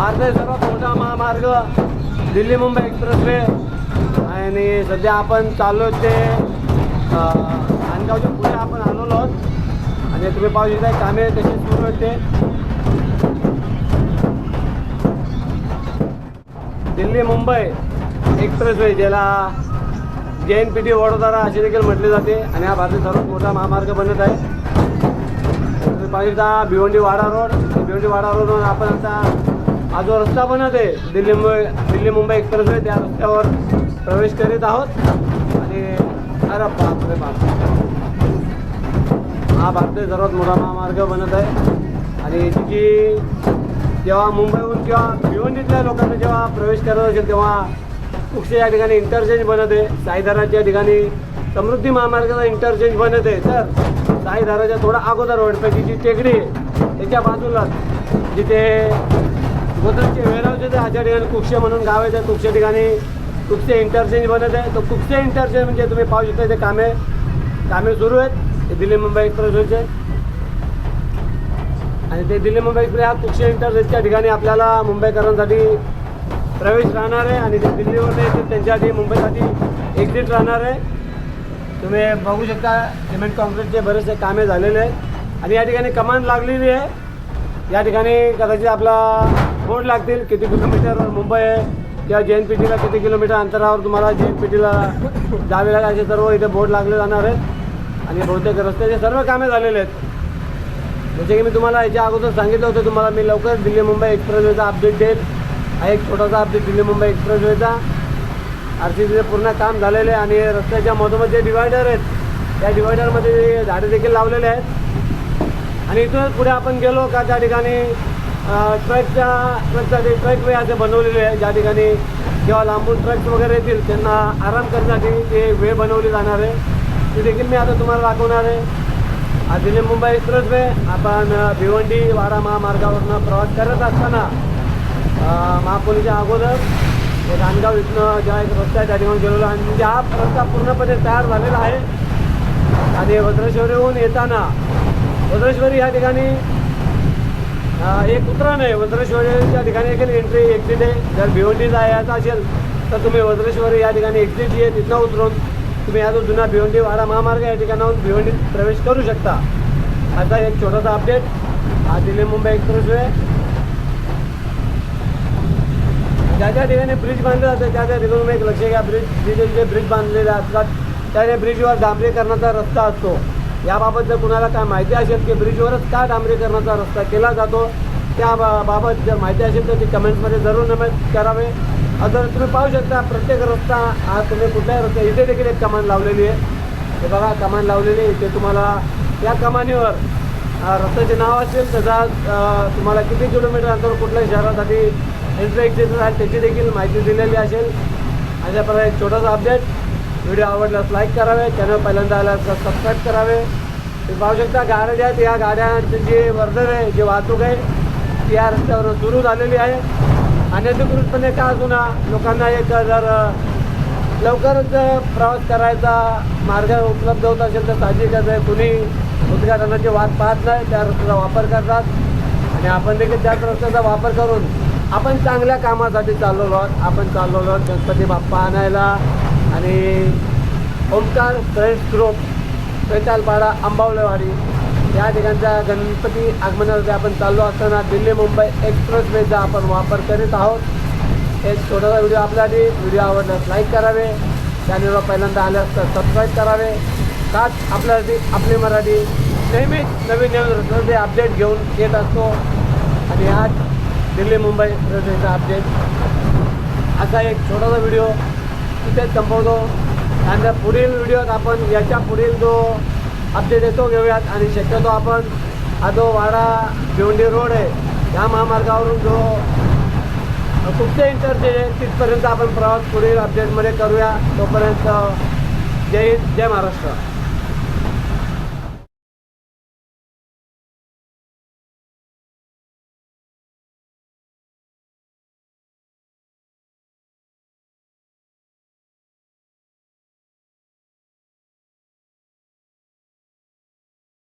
भारताचा सर्वात मोठा महामार्ग. दिल्ली मुंबई एक्सप्रेसवे. आणि सध्या आपण चाललो ते खानगावच्या पुढे आपण आलेलो आहोत. आणि तुम्ही पाहू शकता कामे तसे सुरू होते ते. दिल्ली मुंबई एक्सप्रेस वे ज्याला जे एन पी टी वडोदरा असे देखील म्हटले जाते. आणि हा भारतीय सर्वात मोठा महामार्ग बनत आहे. तुम्ही पाहू शकता भिवंडी वाडा रोड. भिवंडी वाडा रोडवरून आपण आता हा जो रस्ता बनत आहे दिल्ली मुंबई दिल्ली मुंबई एक्सप्रेसवे त्या रस्त्यावर प्रवेश करीत आहोत. आणि अरे बापरे बाप. हा भारतीय सर्वात मोठा महामार्ग बनत आहे. आणि तिची जेव्हा मुंबईहून किंवा भिवंडीतल्या लोकांना जेव्हा प्रवेश करत असेल तेव्हा कुक्षे या ठिकाणी इंटरचेंज बनत आहे. साईधाराच्या ठिकाणी समृद्धी महामार्गाचा इंटरचेंज बनत आहे. तर साईधाराच्या थोडा अगोदर वडपैकी जी टेकडी आहे. त्याच्या बाजूलाच जिथे गोदरचे वेरावचे ते आजच्या ठिकाणी कुक्षे म्हणून गाव आहे त्या कुक्षे ठिकाणी कुक्षे इंटरचेंज बनत आहे. तो कुक्षे इंटरचेंज म्हणजे तुम्ही पाहू शकता ते कामे कामे सुरू आहेत. दिल्ली मुंबई एक्सप्रेसवेचे आणि ते दिल्ली मुंबई एक्सप्रेस हा कुक्षे इंटरचेंजच्या ठिकाणी आपल्याला मुंबईकरांसाठी प्रवेश राहणार आहे. आणि जे दिल्लीवर त्यांच्यासाठी मुंबईसाठी एक्झिट राहणार आहे. तुम्ही बघू शकता सिमेंट कॉन्क्रीटचे बरेचसे कामे झालेले आहेत. आणि या ठिकाणी कमान लागलेली आहे. या ठिकाणी कदाचित आपला बोर्ड लागतील किती किलोमीटर मुंबई आहे. किंवा जे एन पी टीला किती किलोमीटर अंतरावर तुम्हाला जे एन पी टीला जावे लागेल असे सर्व इथे बोर्ड लागले जाणार आहेत. आणि बहुतेक रस्त्याचे सर्व कामे झालेले आहेत. जसे की मी तुम्हाला याच्या अगोदर सांगितलं होतं तुम्हाला मी लवकर दिल्ली मुंबई एक्सप्रेसवेचा अपडेट देईल. हा एक छोटासा अपडेट दिल्ली मुंबई एक्सप्रेसवेचा. आर सी सीचे पूर्ण काम झालेलं आहे आणि रस्त्याच्या मधोमध जे डिवायडर आहेत त्या डिवायडरमध्ये झाडे देखील लावलेले आहेत. आणि इथूनच पुढे आपण गेलो का त्या ठिकाणी ट्रकच्या ट्रकसाठी ट्रक वे असे बनवलेले आहे. ज्या ठिकाणी जेव्हा लांबून ट्रक्स वगैरे येतील त्यांना आराम करण्यासाठी ते वे बनवली जाणार आहे. ते देखील मी आता तुम्हाला दाखवणार आहे. दिल्ली मुंबई एक्सप्रेस वे आपण भिवंडी वाडा महामार्गावरनं प्रवास करत असताना महापुरीच्या महापोलीच्या अगोदर रानगाव इथनं ज्या एक रस्ता आहे त्या ठिकाणी गेलेलो आणि म्हणजे हा रस्ता पूर्णपणे तयार झालेला आहे. आणि वज्रेश्वरीहून येताना वज्रेश्वरी या ठिकाणी एक उतरण आहे वज्रेश्वरीच्या ठिकाणी एक एंट्री एक्झिट आहे जर भिवंडी जायचं असेल तर तुम्ही वज्रेश्वरी या ठिकाणी एक्झिट आहे तिथनं उतरून तुम्ही हा जो जुना भिवंडी वाडा महामार्ग या ठिकाणाहून भिवंडीत प्रवेश करू शकता. आता एक छोटासा अपडेट हा दिल्ली मुंबई एक्सप्रेसवे ज्या ज्या ठिकाणी ब्रिज बांधले जाते त्या त्या ठिकाणी एक लक्ष घ्या. ब्रिज जिथे जिथे ब्रिज बांधलेले असतात त्या त्या ब्रिजवर डांबरीकरणाचा रस्ता असतो. याबाबत जर कुणाला काय माहिती असेल की ब्रिजवरच का डांबरीकरणाचा रस्ता केला जातो? त्या बा- बाबत जर माहिती असेल तर ती कमेंट्समध्ये जरूर नमूद करावे. अगर तुम्ही पाहू शकता प्रत्येक रस्ता हा तुम्ही कुठल्याही रस्ता इथे देखील एक कमान लावलेली आहे. हे बघा कमान लावलेली आहे. इथे तुम्हाला या कमानीवर रस्त्याचे नाव असेल त्याचा तुम्हाला किती किलोमीटर अंतर कुठल्याही शहरासाठी एंट्री एक्झिट आहे त्याची देखील माहिती दिलेली असेल. अशा प्रकारे एक छोटासा अपडेट व्हिडिओ आवडल्यास लाईक करावे चॅनल पहिल्यांदा आल्यास सबस्क्राईब करावे. ते पाहू शकता गाड्या आहेत या गाड्यांचे जे वर्धन आहे जी वाहतूक आहे ती या रस्त्यावर सुरू झालेली आहे. अनधिकृतपणे का जुना लोकांना एक जर लवकरच प्रवास करायचा मार्ग उपलब्ध होत असेल तर साहजिकच आहे. कुणी उद्घाटनाची वाट पाहत नाही त्या रस्त्याचा वापर करतात. आणि आपण देखील त्याच रस्त्याचा वापर करून आपण चांगल्या कामासाठी चाललेलो आहोत. आपण चाललेलो आहोत गणपती बाप्पा आणायला. आणि ओंकार फ्रेंड्स ग्रुप पेटालपाडा आंबावलेवाडी या ठिकाणच्या गणपती आगमनासाठी आपण चाललो असताना दिल्ली मुंबई एक्सप्रेसवेचा आपण वापर करीत आहोत. एक छोटासा व्हिडिओ आपल्यासाठी व्हिडिओ आवडल्यास लाईक करावे चॅनलवर पहिल्यांदा आल्यास तर सबस्क्राईब करावे. काच आपल्यासाठी आपली मराठी नेहमीच नवीन नवीन रस्त्याचे अपडेट घेऊन येत असतो. आणि आज दिल्ली मुंबई एक्सप्रेसवेचा अपडेट. असा एक छोटासा व्हिडिओ तिथेच संपवतो. आणि पुढील व्हिडिओत आपण याच्या पुढील जो अपडेट येतो घेऊयात. आणि शक्यतो आपण हा जो वाडा भिवंडी रोड आहे या महामार्गावरून जो कुठचे इंटरचेंज आहे तिथपर्यंत आपण प्रवास पुढील अपडेटमध्ये करूया. तोपर्यंत जय हिंद जय महाराष्ट्र.